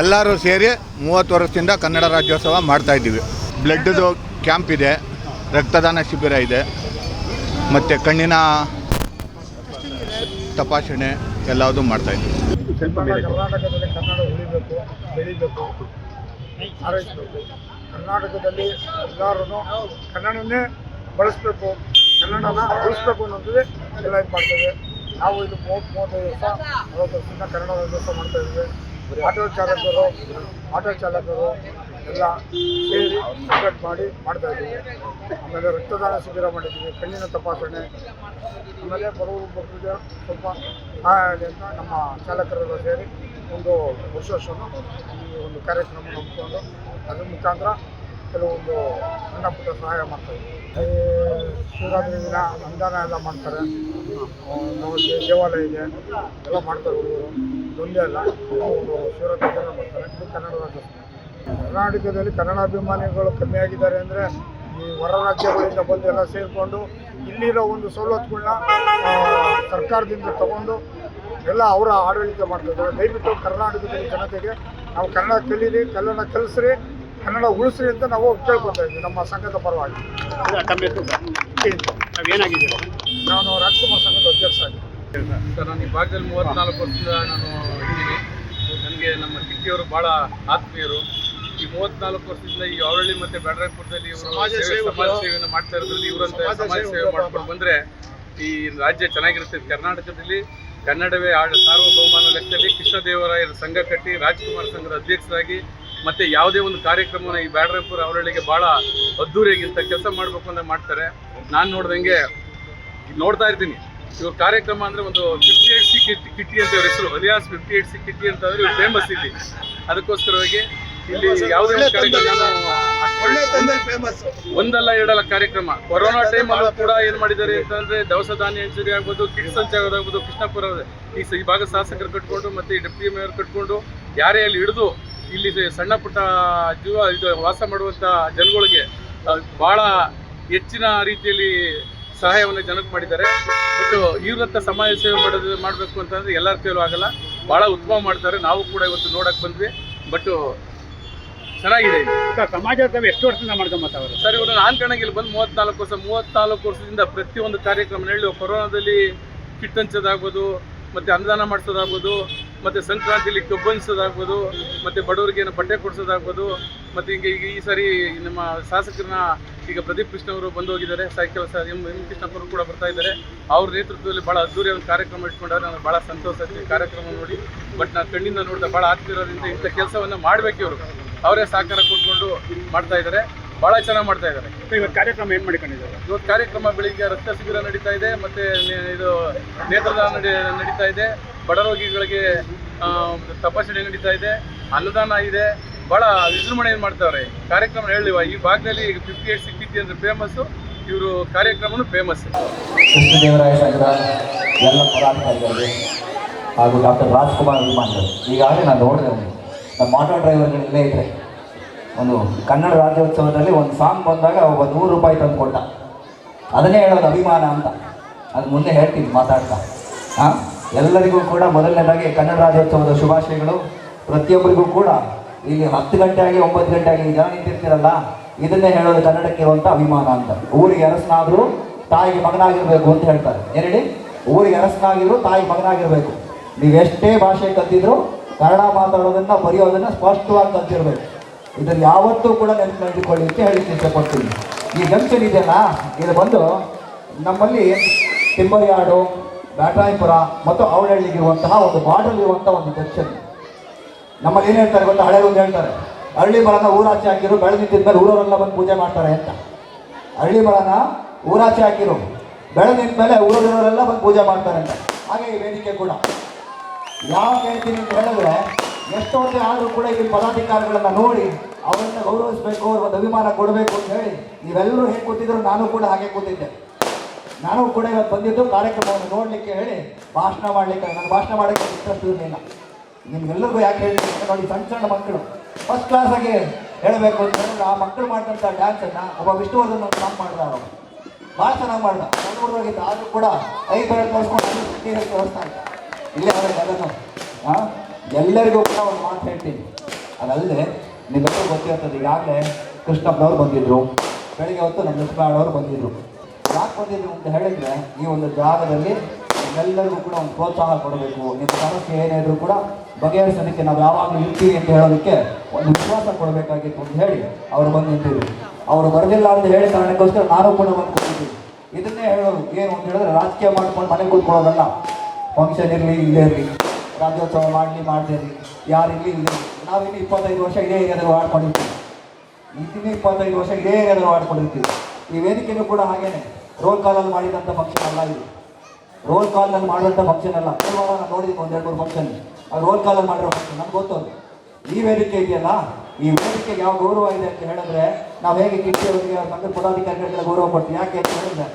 ಎಲ್ಲರೂ ಸೇರಿ ಮೂವತ್ತು ವರ್ಷದಿಂದ ಕನ್ನಡ ರಾಜ್ಯೋತ್ಸವ ಮಾಡ್ತಾ ಇದ್ದೀವಿ. ಬ್ಲಡ್ದು ಕ್ಯಾಂಪ್ ಇದೆ, ರಕ್ತದಾನ ಶಿಬಿರ ಇದೆ, ಮತ್ತು ಕಣ್ಣಿನ ತಪಾಸಣೆ ಎಲ್ಲದೂ ಮಾಡ್ತಾ ಇದ್ದೀವಿ. ಕರ್ನಾಟಕದಲ್ಲಿ ಕನ್ನಡ ಉಳಿಬೇಕು ಬೆಳಿಬೇಕು ಹಾರೈಸಬೇಕು ಕರ್ನಾಟಕದಲ್ಲಿ ಎಲ್ಲರೂ ಕನ್ನಡನ್ನೇ ಬಳಸಬೇಕು ಕನ್ನಡನ ಉಳಿಸ್ಬೇಕು ಅನ್ನೋದೇ ಎಲ್ಲ ಇದು ಮಾಡ್ತೇವೆ. ನಾವು ಇದು ಮೂವತ್ತು ಮೂವತ್ತೈದು ವರ್ಷ, ನಲವತ್ತು ವರ್ಷದಿಂದ ಕನ್ನಡ ರಾಜ್ಯೋತ್ಸವ ಮಾಡ್ತಾ ಇದ್ದೀವಿ. ಆಟೋ ಚಾಲಕರು ಆಟೋ ಚಾಲಕರು ಎಲ್ಲ ಸೇರಿ ಟಿಕೆಟ್ ಮಾಡಿ ಮಾಡ್ತಾ ಇದ್ದೀವಿ. ಆಮೇಲೆ ರಕ್ತದಾನ ಶಿಬಿರ ಮಾಡಿದ್ದೀವಿ, ಕಣ್ಣಿನ ತಪಾಸಣೆ. ಆಮೇಲೆ ಬರುವ ಬಗ್ಗರಿಗೆ ಸ್ವಲ್ಪ ಸಹಾಯ ಆಗಲಿ ಅಂತ ನಮ್ಮ ಚಾಲಕರೆಲ್ಲ ಸೇರಿ ಒಂದು ವರ್ಷ ವರ್ಷನೂ ಈ ಒಂದು ಕಾರ್ಯಕ್ರಮ ನಂಬಿಕೊಂಡು ಅದ್ರ ಮುಖಾಂತರ ಕೆಲವೊಂದು ಸಣ್ಣ ಪುಟ್ಟ ಸಹಾಯ ಮಾಡ್ತಾರೆ ಶಿವರಾತ್ರಿ ದಿನ ಅನುದಾನ ಎಲ್ಲ ಮಾಡ್ತಾರೆ. ದೇವಾಲಯ ಇದೆ, ಎಲ್ಲ ಮಾಡ್ತಾರೆ ಹುಡುಗರು. ಇದೊಂದೇ ಅಲ್ಲ. ಶಿವರಾತ್ರಿ ದಿನ ಮಾಡ್ತಾರೆ. ಇದು ಕನ್ನಡ ರಾಜ್ಯೋತ್ಸವ. ಕರ್ನಾಟಕದಲ್ಲಿ ಕನ್ನಡಾಭಿಮಾನಿಗಳು ಕಮ್ಮಿ ಆಗಿದ್ದಾರೆ ಅಂದರೆ ಈ ಹೊರ ರಾಜ್ಯಗಳಿಂದ ಬಂದು ಎಲ್ಲ ಸೇರಿಕೊಂಡು ಇಲ್ಲಿರೋ ಒಂದು ಸವಲತ್ತುಗಳನ್ನ ಸರ್ಕಾರದಿಂದ ತಗೊಂಡು ಎಲ್ಲ ಅವರ ಆಡಳಿತ ಮಾಡ್ತಿದ್ದಾರೆ ದಯವಿಟ್ಟು ಕರ್ನಾಟಕದಲ್ಲಿ ಜನತೆಗೆ ನಾವು ಕನ್ನಡ ಕಲೀರಿ ಕನ್ನಡ ಕಲಿಸ್ರಿ ಕನ್ನಡ ಉಳಿಸ್ರಿ ಅಂತ ನಾವು ಕೇಳ್ಕೊತಾ ಇದ್ವಿ ನಮ್ಮ ಸಂಘದ ಪರವಾಗಿ. ನಾನು ರಾಜ್ಕುಮಾರ್ ಸಂಘದ ಅಧ್ಯಕ್ಷ ಆಗಿದ್ದೀನಿ. ಸರ್ ನಾನು ಈ ಭಾಗದಲ್ಲಿ ಮೂವತ್ತ್ನಾಲ್ಕು ವರ್ಷದಿಂದ ನಾನು ಇದ್ದೀನಿ. ನನಗೆ ನಮ್ಮ ಕಿಟ್ಟಿಯವರು ಭಾಳ ಆತ್ಮೀಯರು. ಈ ಮೂವತ್ತ್ನಾಲ್ಕು ವರ್ಷದಿಂದ ಈ ಅವರಳ್ಳಿ ಮತ್ತು ಬ್ಯಾಡರಾಯಪುರದಲ್ಲಿ ಇವರು ಸಮಾಜ ಸೇವೆ- ಸೇವೆ ಸೇವೆಯನ್ನು ಮಾಡ್ತಾ ಇರೋದ್ರಲ್ಲಿ ಇವರಂತ ಸಮಾಜ ಸೇವೆ ಮಾಡ್ಕೊಂಡು ಬಂದರೆ ಈ ರಾಜ್ಯ ಚೆನ್ನಾಗಿರುತ್ತೆ. ಕರ್ನಾಟಕದಲ್ಲಿ ಕನ್ನಡವೇ ಆಡ ಸಾರ್ವಭೌಮಾನ ಲೆಕ್ಕದಲ್ಲಿ ಕೃಷ್ಣದೇವರಾಯರ ಸಂಘ ಕಟ್ಟಿ ರಾಜ್ಕುಮಾರ್ ಸಂಘದ ಅಧ್ಯಕ್ಷರಾಗಿ ಮತ್ತೆ ಯಾವುದೇ ಒಂದು ಕಾರ್ಯಕ್ರಮನ ಈ ಬ್ಯಾಡರಾಯಪುರ ಅವರಳ್ಳಿಗೆ ಭಾಳ ಅದ್ದೂರಿಯಾಗಿಂತ ಕೆಲಸ ಮಾಡಬೇಕು ಅಂತ ಮಾಡ್ತಾರೆ. ನಾನು ನೋಡ್ದಂಗೆ ನೋಡ್ತಾ ಇರ್ತೀನಿ. ಇವ್ರ ಕಾರ್ಯಕ್ರಮ ಅಂದ್ರೆ ಒಂದು fifty eight C kit kitty ಅಂತ ಇವ್ರ ಹೆಸರು. Alias fifty eight C kitty ಅಂತ ಅಂದ್ರೆ ಇವ್ರು ಫೇಮಸ್ ಇಲ್ಲಿ. ಅದಕ್ಕೋಸ್ಕರವಾಗಿ ಇಲ್ಲಿ ಯಾವುದೇ ಒಂದು ಕಾರ್ಯಕ್ರಮ ನಾನು ಫೇಮಸ್ ಒಂದಲ್ಲ ಎರಡಲ್ಲ ಕಾರ್ಯಕ್ರಮ. ಕೊರೋನಾ ಟೈಮ್ ಅಲ್ಲೂ ಕೂಡ ಏನ್ ಮಾಡಿದ್ದಾರೆ ಅಂತಂದ್ರೆ ದವಸ ಧಾನ್ಯ ಹೆಂಚುರಿ ಆಗ್ಬೋದು ಕಿಟ್ ಸಂಚಾರದಾಗ್ಬೋದು ಕೃಷ್ಣಪುರ ಈ ಈ ಭಾಗದ ಶಾಸಕರು ಕಟ್ಕೊಂಡು ಮತ್ತೆ ಈ ಡೆಪ್ಯೂಟಿ ಮೇಯರ್ ಕಟ್ಕೊಂಡು ಯಾರೇ ಅಲ್ಲಿ ಹಿಡಿದು ಇಲ್ಲಿ ಸಣ್ಣ ಪುಟ್ಟ ಜೀವ ಇದು ವಾಸ ಮಾಡುವಂತ ಜನಗಳಿಗೆ ಬಹಳ ಹೆಚ್ಚಿನ ರೀತಿಯಲ್ಲಿ ಸಹಾಯವನ್ನು ಜನಕ್ಕೆ ಮಾಡಿದ್ದಾರೆ. ಬಟ್ ಇವ್ರತ್ತ ಸಮಾಜ ಸೇವೆ ಮಾಡೋದು ಮಾಡಬೇಕು ಅಂತಂದ್ರೆ ಎಲ್ಲರ ಕೈಲೂ ಆಗಲ್ಲ ಬಹಳ ಉತ್ತಮ ಮಾಡ್ತಾರೆ. ನಾವು ಕೂಡ ಇವತ್ತು ನೋಡಕ್ಕೆ ಬಂದ್ವಿ. ಬಟ್ ಚೆನ್ನಾಗಿದೆ ಸಮಾಜ ಸೇವೆ ಎಷ್ಟು ವರ್ಷದಿಂದ ಮಾಡ್ಕೊಂಬತ್ತವರು ಸರ್ ಇವರು ನಾನು ಕಣಗಿಲ್ಲಿ ಬಂದು ಮೂವತ್ನಾಲ್ಕು ವರ್ಷ ಮೂವತ್ನಾಲ್ಕು ವರ್ಷದಿಂದ ಪ್ರತಿಯೊಂದು ಕಾರ್ಯಕ್ರಮ ಹೇಳಿ ಕೊರೋನಾದಲ್ಲಿ ಕಿಟ್ ಹಂಚೋದಾಗ್ಬೋದು ಮತ್ತೆ ಅನುದಾನ ಮಾಡಿಸೋದಾಗ್ಬೋದು ಮತ್ತೆ ಸಂಕ್ರಾಂತಿಲಿ ಕಬ್ಬು ಮತ್ತು ಮತ್ತೆ ಬಡವರಿಗೆ ಬಟ್ಟೆ ಕೊಡಿಸೋದಾಗ್ಬೋದು ಮತ್ತೆ ಹಿಂಗೆ ಈಗ ಈ ಸಾರಿ ನಮ್ಮ ಶಾಸಕರನ್ನ ಈಗ ಪ್ರದೀಪ್ ಕೃಷ್ಣ ಅವರು ಬಂದು ಹೋಗಿದ್ದಾರೆ ಸೈಕಲ್ ಸರ್ ಎಂ ಎಂ ಕೃಷ್ಣಪ್ಪರು ಕೂಡ ಬರ್ತಾ ಇದ್ದಾರೆ. ಅವ್ರ ನೇತೃತ್ವದಲ್ಲಿ ಭಾಳ ಅದ್ದೂರಿ ಒಂದು ಕಾರ್ಯಕ್ರಮ ಇಟ್ಕೊಂಡಾಗ ನನಗೆ ಭಾಳ ಸಂತೋಷ ಆಯ್ತು ಈ ಕಾರ್ಯಕ್ರಮ ನೋಡಿ. ಬಟ್ ನಾನು ಕಣ್ಣಿಂದ ನೋಡಿದೆ ಭಾಳ ಆಗ್ತಿರೋದ್ರಿಂದ ಇಂಥ ಕೆಲಸವನ್ನು ಮಾಡಬೇಕು ಇವರು. ಅವರೇ ಸಹಕಾರ ಕೊಟ್ಕೊಂಡು ಮಾಡ್ತಾ ಇದ್ದಾರೆ. ಭಾಳ ಚೆನ್ನಾಗಿ ಮಾಡ್ತಾ ಇದ್ದಾರೆ. ಇವತ್ತು ಕಾರ್ಯಕ್ರಮ ಏನು ಮಾಡ್ಕೊಂಡಿದ್ದಾರೆ? ಇವತ್ತು ಕಾರ್ಯಕ್ರಮ ಬೆಳಿಗ್ಗೆ ರಕ್ತ ಶಿಬಿರ ನಡೀತಾ ಇದೆ ಮತ್ತೆ ಇದು ನೇತ್ರದಾನ ನಡಿ ನಡೀತಾ ಇದೆ. ಬಡ ರೋಗಿಗಳಿಗೆ ತಪಾಸಣೆ ನಡೀತಾ ಇದೆ. ಅನ್ನದಾನ ಇದೆ. ಭಾಳ ವಿಜೃಂಭಣೆಯನ್ನು ಮಾಡ್ತಾವ್ರೆ? ಕಾರ್ಯಕ್ರಮ ಹೇಳಿವ ಈ ಭಾಗದಲ್ಲಿ ಫಿಫ್ಟಿ ಏಟ್ ಸಿಕ್ಕಿದ್ದೆ ಅಂದ್ರೆ ಫೇಮಸ್ಸು ಇವರು ಕಾರ್ಯಕ್ರಮನೂ ಫೇಮಸ್ ಕೃಷ್ಣದೇವರಾಯ ಸಂಘದ ಎಲ್ಲ ಪದಾಧಿಕಾರಿಗಳಿಗೆ ಹಾಗೂ ಡಾಕ್ಟರ್ ರಾಜ್ಕುಮಾರ್ ಅಭಿಮಾನಿಗಳು. ಈಗಾಗಲೇ ನಾನು ನೋಡಿದೆ ನಮ್ಮ ಆಟೋ ಇಲ್ಲೇ ಇದ್ರೆ. ಒಂದು ಕನ್ನಡ ರಾಜ್ಯೋತ್ಸವದಲ್ಲಿ ಒಂದು ಸಾಂಗ್ ಬಂದಾಗ ಒಬ್ಬ ನೂರು ರೂಪಾಯಿ ತಂದು ಕೊಟ್ಟ. ಅದನ್ನೇ ಹೇಳೋದು ಅಭಿಮಾನ ಅಂತ. ಅದು ಮುಂದೆ ಹೇಳ್ತೀನಿ, ಮಾತಾಡ್ತಾ. ಹಾಂ ಎಲ್ಲರಿಗೂ ಕೂಡ ಮೊದಲನೇದಾಗಿ ಕನ್ನಡ ರಾಜ್ಯೋತ್ಸವದ ಶುಭಾಶಯಗಳು. ಪ್ರತಿಯೊಬ್ಬರಿಗೂ ಕೂಡ ಇಲ್ಲಿ ಹತ್ತು ಗಂಟೆ ಆಗಿ ಒಂಬತ್ತು ಗಂಟೆ ಆಗಿ ಜನ ನಿಂತಿರ್ತೀರಲ್ಲ? ಇದನ್ನೇ ಹೇಳೋದು ಕನ್ನಡಕ್ಕೆ ಇರುವಂಥ ಅಭಿಮಾನ ಅಂತ. ಊರಿಗೆ ಅರಸನಾದರೂ ತಾಯಿಗೆ ಮಗನಾಗಿರ್ಬೇಕು ಅಂತ ಹೇಳ್ತಾರೆ. ಏನೇಳಿ ಊರಿಗೆ ಅರಸನಾಗಿದ್ರು ತಾಯಿ ಮಗನಾಗಿರ್ಬೇಕು. ನೀವು ಎಷ್ಟೇ ಭಾಷೆ ಕಲ್ತಿದ್ರು ಕನ್ನಡ ಮಾತಾಡೋದನ್ನ, ಬರೆಯೋದನ್ನ ಸ್ಪಷ್ಟವಾಗಿ ಕಲ್ತಿರ್ಬೇಕು. ಇದನ್ನು ಯಾವತ್ತೂ ಕೂಡ ನೆನಪಿನಲ್ಲಿಟ್ಕೊಳ್ಳಿ ಅಂತ ಹೇಳಿ ಇಷ್ಟಪಡ್ತೀನಿ ಈ ಜಂಕ್ಷನ್ ಇದೆಯಲ್ಲ ಇದು ಬಂದು ನಮ್ಮಲ್ಲಿ ತಿಂಬರಿಯಾಡು ಬ್ಯಾಟರಾಯಪುರ ಮತ್ತು ಅವಳಹಳ್ಳಿಗಿರುವಂತಹ ಒಂದು ಬಾರ್ಡರ್ ಇರುವಂತಹ ಒಂದು ಜಂಕ್ಷನ್ ನಮ್ಮಲ್ಲಿ ಏನು ಹೇಳ್ತಾರೆ ಗೊತ್ತಾ? ಹಳೆ ಒಂದು ಹೇಳ್ತಾರೆ. ಹಳ್ಳಿ ಮರನ ಊರಾಚೆ ಹಾಕಿರು ಬೆಳೆದಿದ್ದ ಮೇಲೆ ಊರವರೆಲ್ಲ ಬಂದು ಪೂಜೆ ಮಾಡ್ತಾರೆ ಅಂತ. ಹಳ್ಳಿ ಮರನ ಊರಾಚೆ ಹಾಕಿರು ಬೆಳೆದಿದ್ದ ಮೇಲೆ ಊರವರೆಲ್ಲ ಬಂದು ಪೂಜೆ ಮಾಡ್ತಾರೆ ಅಂತ. ಹಾಗೆ ಈ ವೇದಿಕೆ ಕೂಡ. ಯಾವ ಹೇಳ್ತೀನಿ ಅಂತ ಹೇಳಿದ್ರೆ ಎಷ್ಟೊಂದೇ ಆದರೂ ಕೂಡ ಇಲ್ಲಿ ಪದಾಧಿಕಾರಿಗಳನ್ನು ನೋಡಿ ಅವರನ್ನ ಗೌರವಿಸಬೇಕು ಅವ್ರ ಒಂದು ಅಭಿಮಾನ ಕೊಡಬೇಕು ಅಂತ ಹೇಳಿ ನೀವೆಲ್ಲರೂ ಹೇಗೆ ಕೂತಿದ್ರು ನಾನು ಕೂಡ ಹಾಗೆ ಕೂತಿದ್ದೆ. ನಾನು ಕೂಡ ಇವತ್ತು ಬಂದಿದ್ದು ಕಾರ್ಯಕ್ರಮವನ್ನು ನೋಡಲಿಕ್ಕೆ ಹೇಳಿ ಭಾಷಣ ಮಾಡಲಿಕ್ಕೆ, ನಾನು ಭಾಷಣ ಮಾಡೋಕ್ಕೆ ಇಂಟ್ರೆಸ್ಟ್ ಇರಲಿಲ್ಲ. ನಿಮ್ಗೆಲ್ಲರಿಗೂ ಯಾಕೆ ಹೇಳ್ತೀನಿ ನೋಡಿ ಸಣ್ಣ ಸಣ್ಣ ಮಕ್ಕಳು. ಫಸ್ಟ್ ಕ್ಲಾಸಾಗಿ ಹೇಳಬೇಕು ಅಂತ ಹೇಳಿದ್ರೆ ಆ ಮಕ್ಕಳು ಮಾಡಿದಂಥ ಡ್ಯಾನ್ಸನ್ನು ಒಬ್ಬ ವಿಷ್ಣುವರ್ಧನ್ ಒಂದು ಸಾಂಗ್ ಮಾಡಿದ ಅವರು ಭಾಳ ಚೆನ್ನಾಗಿ ಮಾಡ್ದ. ಸಣ್ಣ ಆದರೂ ಕೂಡ ಐದು ಬೆಳೆ ತೋರಿಸ್ಕೊಂಡು ತೋರಿಸ್ತಾ ಇದ್ದ. ಇಲ್ಲೇ ಅವ್ರಿಗೆ ಅದನ್ನು ಹಾಂ ಎಲ್ಲರಿಗೂ ಕೂಡ ಒಂದು ಮಾತು ಹೇಳ್ತೀನಿ. ಅದಲ್ಲದೆ ನಿಮ್ಮೆಲ್ಲರೂ ಗೊತ್ತಿರ್ತದೆ, ಈಗಾಗಲೇ ಕೃಷ್ಣಪ್ಪನವ್ರು ಬಂದಿದ್ರು. ಬೆಳಿಗ್ಗೆ ಹೊತ್ತು ನಮ್ಮ ಲಕ್ಷ್ಮಣವ್ರು ಬಂದಿದ್ರು. ಯಾಕೆ ಬಂದಿದ್ರು ಅಂತ ಹೇಳಿದ್ರೆ ಈ ಒಂದು ಜಾಗದಲ್ಲಿ ನಿಮ್ಮೆಲ್ಲರಿಗೂ ಕೂಡ ಒಂದು ಪ್ರೋತ್ಸಾಹ ಕೊಡಬೇಕು. ನಿಮ್ಮ ಸಮಸ್ಯೆ ಏನಾದರೂ ಕೂಡ ಬಗೆಹರಿಸೋದಕ್ಕೆ ನಾವು ಯಾವಾಗಲೂ ಇರ್ತೀವಿ ಅಂತ ಹೇಳೋದಕ್ಕೆ ಒಂದು ವಿಶ್ವಾಸ ಕೊಡಬೇಕಾಗಿತ್ತು ಅಂತ ಹೇಳಿ ಅವರು ಬಂದು ನಿಂತಿದ್ರು. ಅವರು ಬರಲಿಲ್ಲ ಅಂತ ಹೇಳಿ ಕಾರಣಕ್ಕೋಸ್ಕರ ನಾನು ಕೂಡ ಬಂದು ಕೂತಿದ್ದೀನಿ ಇದನ್ನೇ ಹೇಳೋದು. ಏನು ಅಂತ ಹೇಳಿದ್ರೆ ರಾಜಕೀಯ ಮಾಡ್ಕೊಂಡು ಮನೆ ಕೂತ್ಕೊಳ್ಳೋದಲ್ಲ. ಫಂಕ್ಷನ್ ಇರಲಿ, ಇಲ್ಲೇ ಇರಲಿ. ರಾಜ್ಯೋತ್ಸವ ಮಾಡಲಿ, ಮಾಡದೇ ಇರಲಿ. ಯಾರಿರಲಿ ನಾವು ನಾವಿಲ್ಲಿ ಇಪ್ಪತ್ತೈದು ವರ್ಷ ಇದೇ ಏರಿಯಾದಲ್ಲಿ ಆಡ್ಕೊಂಡಿರ್ತೀವಿ ಇದನ್ನೇ ಇಪ್ಪತ್ತೈದು ವರ್ಷ ಇದೇ ಏರಿಯಾದಲ್ಲಿ ಆಡ್ಕೊಂಡಿರ್ತೀವಿ ಈ ವೇದಿಕೆನೂ ಕೂಡ ಹಾಗೇನೆ. ರೋಲ್ ಕಾಲಲ್ಲಿ ಮಾಡಿದಂಥ ಫಂಕ್ಷನ್ ಅಲ್ಲ ಇದು. ರೋಲ್ ಕಾಲ್ನಲ್ಲಿ ಮಾಡುವಂಥ ಫಂಕ್ಷನ್ ಅಲ್ಲ. ಕೆಲವಾರ ನಾನು ನೋಡಿದ್ದೀನಿ ಎರಡು ಮೂರು ಫಂಕ್ಷನ್ ಅದು ರೋಲ್ ಕಾಲಲ್ಲಿ ಮಾಡಿರೋ ಫಂಕ್ಷನ್ ನಮ್ಗೆ ಗೊತ್ತೋದು ಈ ವೇದಿಕೆ ಇದೆಯಲ್ಲ? ಈ ವೇದಿಕೆಗೆ ಯಾವ ಗೌರವ ಇದೆ ಅಂತ ಹೇಳಿದ್ರೆ ನಾವು ಹೇಗೆ ಕಿಟ್ಟಿ ಅವರಿಗೆ ಸಂಘ ಪದಾಧಿಕಾರಿಗಳಿಗೆಲ್ಲ ಗೌರವ ಕೊಡ್ತೀವಿ. ಯಾಕೆ ಅಂತ ಹೇಳಿದ್ರೆ